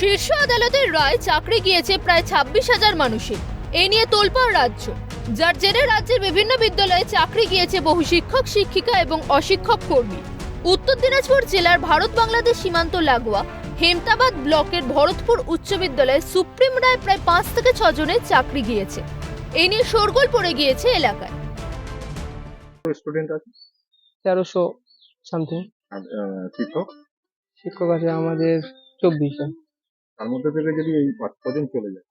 শীর্ষ আদালতের রায় চাকরি গিয়েছে প্রায় ছাব্বিশ হাজার মানুষের। এ নিয়ে তোলপাড় রাজ্য যার জেরে রাজ্যের বিভিন্ন বিদ্যালয়ে চাকরি গিয়েছে বহু শিক্ষক শিক্ষিকা এবং অশিক্ষক কর্মী। উত্তর দিনাজপুর জেলার ভারত বাংলাদেশ সীমান্ত লাগোয়া হেমতাবাদ ব্লকের ভরতপুর উচ্চ বিদ্যালয়ে সুপ্রিম রায় প্রায় পাঁচ থেকে ছজনের চাকরি গিয়েছে। এ নিয়ে শোরগোল পড়ে গিয়েছে এলাকায়। স্টুডেন্ট আছে? তেরোশো সামথিং শিক্ষক? শিক্ষক আছে আমাদের চব্বিশ জন। তার মধ্যে থেকে যদি এই পাঁচ ছজন চলে যায়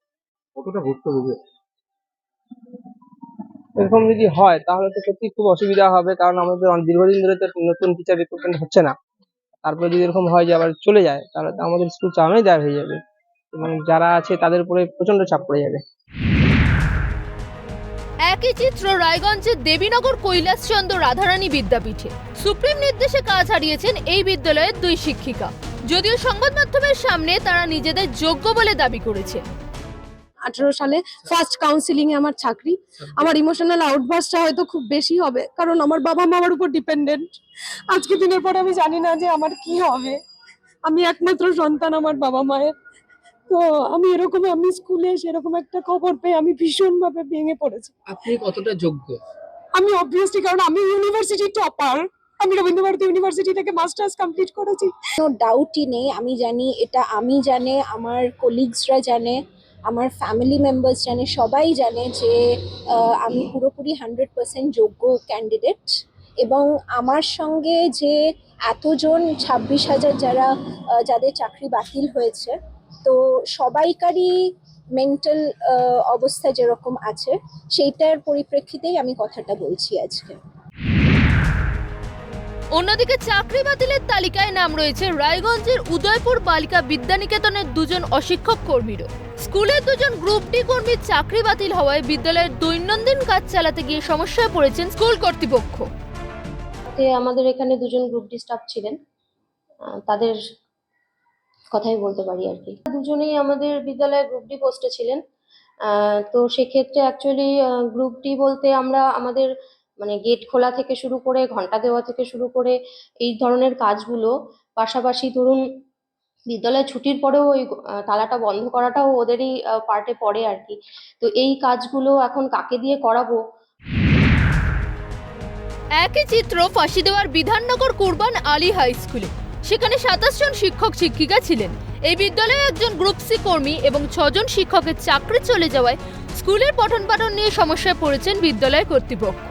কতটা ভুক্তভোগী এরকম যদি হয় তাহলে তো সত্যি খুব অসুবিধা হবে কারণ আমাদের দীর্ঘদিন ধরে তো নতুন টিচার রিক্রুটমেন্ট হচ্ছে না। তারপরে যদি এরকম হয় যে আবার চলে যায় তাহলে তো আমাদের স্কুল চালানোই দায় হয়ে যাবে। এবং যারা আছে তাদের উপরে প্রচণ্ড চাপ পড়ে যাবে। একই চিত্র রায়গঞ্জের দেবীনগর কৈলাসচন্দ্র রাধারানী বিদ্যাপীঠে। সুপ্রিম নির্দেশে কাজ হারিয়েছেন এই বিদ্যালয়ের দুই শিক্ষিকা। যদিও সংবাদ মাধ্যমের সামনে তারা নিজেদের যোগ্য বলে দাবি করেছে। আঠারো সালে ফার্স্ট কাউন্সিলিং এ আমার চাকরি। আমার ইমোশনাল আউটবার্সটা হয়তো খুব বেশি হবে কারণ আমার বাবা মা আমার উপর ডিপেন্ডেন্ট আজকে দিনের পর আমি জানি না যে আমার কি হবে। আমি একমাত্র সন্তান আমার বাবা মায়ের। তো আমি এরকম আমি স্কুলে সেরকম একটা খবর পেয়ে আমি ভীষণ ভাবে ভেঙে পড়েছি। আপনি কতটা যোগ্য? আমি অবভিয়াসলি কারণ আমি ইউনিভার্সিটি টপার আমি রবীন্দ্রভারতী ইউনিভার্সিটি থেকে মাস্টার্স কমপ্লিট করেছি। কোনো ডাউটই নেই, আমি জানি, এটা আমি জানে, আমার কলিগসরা জানে, আমার ফ্যামিলি মেম্বার্স জানে, সবাই জানে যে আমি পুরোপুরি হান্ড্রেড পার্সেন্ট যোগ্য ক্যান্ডিডেট এবং আমার সঙ্গে যে এতজন ছাব্বিশ হাজার যারা যাদের চাকরি বাতিল হয়েছে, তো সবাইকারই মেন্টাল অবস্থা যেরকম আছে, সেইটার পরিপ্রেক্ষিতেই আমি কথাটা বলছি আজকে। অন্যদিকে চাকরি বাতিলের তালিকায় নাম রয়েছে রায়গঞ্জের উদয়পুর বালিকা বিদ্যানিকেতনের দুজন অশিক্ষক কর্মীরও। স্কুলের দুজন গ্রুপ ডি কর্মীর চাকরি বাতিল হওয়ায় বিদ্যালয়ের দৈনন্দিন কাজ চালাতে গিয়ে সমস্যায় পড়েছেন স্কুল কর্তৃপক্ষ। আমাদের এখানে দুজন গ্রুপ ডি স্টাফ ছিলেন। তাদের কথাই বলতে পারি আর কি। দুজনেই আমাদের বিদ্যালয়ে গ্রুপ ডি পোস্টে ছিলেন। তো সেক্ষেত্রে অ্যাকচুয়ালি গ্রুপ ডি বলতে আমরা আমাদের মানে গেট খোলা থেকে শুরু করে, ঘণ্টা দেওয়া থেকে শুরু করে এই ধরনের কাজগুলো। পাশাপাশি ধরুন বিদ্যালয় ছুটির পরেও ওই তালাটা বন্ধ করাটাও ওদেরই পার্টে পড়ে আর কি। তো এই কাজগুলো এখন কাকে দিয়ে করাবো? একই চিত্র ফাঁসি দেওয়ার বিধাননগর কুরবান আলী হাই স্কুলে। সেখানে সাতাশ জন শিক্ষক, শিক্ষিকা ছিলেন। এই বিদ্যালয়ে একজন গ্রুপ সি কর্মী এবং ছজন শিক্ষকের চাকরি চলে যাওয়ায় স্কুলের পঠন পাঠন নিয়ে সমস্যায় পড়েছেন বিদ্যালয় কর্তৃপক্ষ।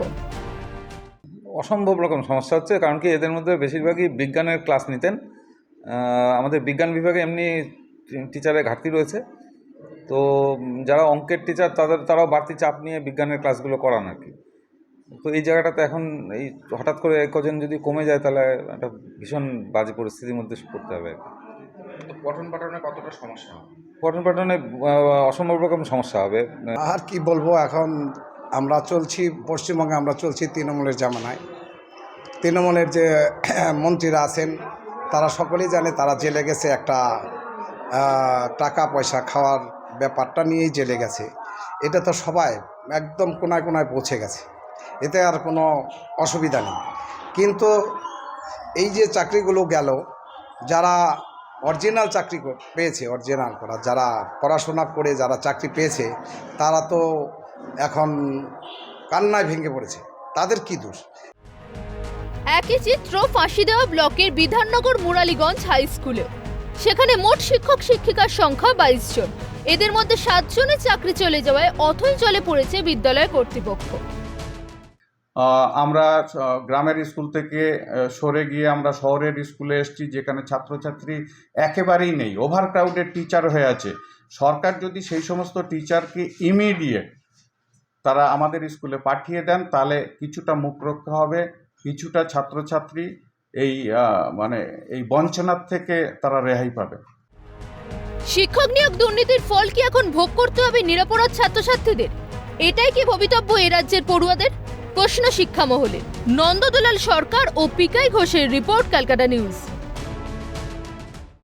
অসম্ভব রকম সমস্যা হচ্ছে কারণ কি এদের মধ্যে বেশিরভাগই বিজ্ঞানের ক্লাস নিতেন। আমাদের বিজ্ঞান বিভাগে এমনি টিচারের ঘাটতি রয়েছে। তো যারা অঙ্কের টিচার তাদের তারাও বাড়তি চাপ নিয়ে বিজ্ঞানের ক্লাসগুলো করান আর কি। তো এই জায়গাটাতে এখন এই হঠাৎ করে কজন যদি কমে যায় তাহলে একটা ভীষণ বাজে পরিস্থিতির মধ্যে পড়তে হবে তো পঠন পাঠনে কতটা সমস্যা হবে? পঠন পাঠনে অসম্ভব রকম সমস্যা হবে। আর কি বলব এখন আমরা চলছি, পশ্চিমবঙ্গে আমরা চলছি তৃণমূলের জামানায়। তৃণমূলের যে মন্ত্রীরা আছেন, তারা সকলেই জানে তারা জেলে গেছে একটা টাকা পয়সা খাওয়ার ব্যাপারটা নিয়েই জেলে গেছে। এটা তো সবাই একদম কোনায় কোনায় পৌঁছে গেছে। এতে আর কোনো অসুবিধা নেই। কিন্তু এই যে চাকরিগুলো গেল, যারা অরিজিনাল চাকরি পেয়েছে, অরিজিনাল করা, যারা পড়াশোনা করে যারা চাকরি পেয়েছে, তারা তো এখন কান্নায় ভেঙে পড়েছে। তাদের কি দোষ? একই চিত্র ফাঁসি দেওয়া ব্লকের বিধাননগর মুরালীগঞ্জ হাই স্কুলে। সেখানে মোট শিক্ষক শিক্ষিকার সংখ্যা বাইশ জন। এদের মধ্যে সাতজনের চাকরি চলে যাওয়ায় অথই জলে পড়েছে বিদ্যালয় কর্তৃপক্ষ। আমরা গ্রামের স্কুল থেকে সরে গিয়ে আমরা শহরের স্কুলে এসেছি যেখানে ছাত্রছাত্রী একেবারেই নেই ওভার ক্রাউডেড টিচার হয়ে আছে। সরকার যদি সেই সমস্ত টিচারকে ইমিডিয়েট তারা আমাদের স্কুলে পাঠিয়ে দেন, তাহলে কিছুটা মুখ রক্ষা হবে, কিছুটা ছাত্রছাত্রী এই মানে এই বঞ্চনার থেকে তারা রেহাই পাবে। শিক্ষক নিয়োগ দুর্নীতির ফল কি এখন ভোগ করতে হবে নিরাপরাধ ছাত্রছাত্রীদের? এটাই কি ভবিতব্য এ রাজ্যের পড়ুয়াদের? প্রশ্ন শিক্ষা মহলে নন্দদুলাল সরকার ও পিকাই ঘোষের রিপোর্ট, ক্যালকাটা নিউজ।